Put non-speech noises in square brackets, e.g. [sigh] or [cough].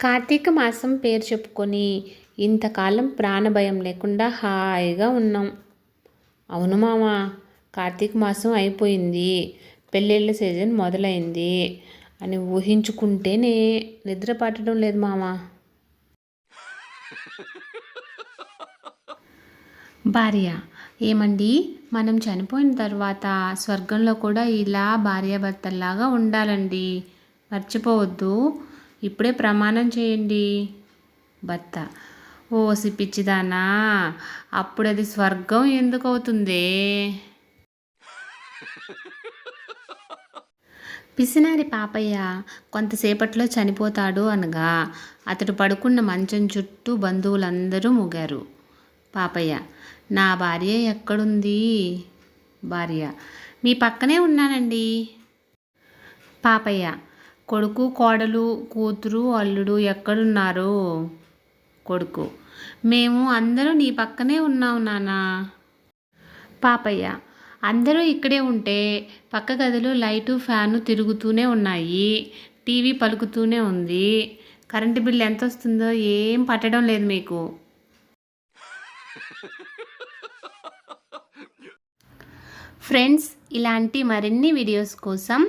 కార్తీక మాసం పేరు చెప్పుకొని ఇంతకాలం ప్రాణభయం లేకుండా హాయిగా ఉన్నాం. అవును మామ కార్తీక మాసం అయిపోయింది. పెళ్ళిళ్ళ సీజన్ మొదలైంది అని ఊహించుకుంటేనే నిద్ర పట్టడం లేదు మామ. భార్య ఏమండి? మనం చనిపోయిన తర్వాత స్వర్గంలో కూడా ఇలా భార్యాభర్తల్లాగా ఉండాలండి. మర్చిపోవద్దు. ఇప్పుడే ప్రమాణం చేయండి. భర్త ఓసి పిచ్చిదానా అప్పుడు అది స్వర్గం ఎందుకు అవుతుంది పిసినారి పాపయ్య కొంతసేపట్లో చనిపోతాడు అనగా అతడు పడుకున్న మంచం చుట్టూ బంధువులందరూ మూగారు. పాపయ్య నా భార్య ఎక్కడుంది? భార్య మీ పక్కనే ఉన్నానండి. పాపయ్య కొడుకు కోడలు కూతురు అల్లుడు ఎక్కడున్నారు? కొడుకు. మేము అందరూ నీ పక్కనే ఉన్నాం నాన్న. పాపయ్య అందరూ ఇక్కడే ఉంటే పక్క గదిలో లైటు ఫ్యాను తిరుగుతూనే ఉన్నాయి. టీవీ పలుకుతూనే ఉంది. కరెంటు బిల్లు ఎంత వస్తుందో ఏం పట్టడం లేదు మీకు. [laughs] ఫ్రెండ్స్ ఇలాంటి మరిన్ని వీడియోస్ కోసం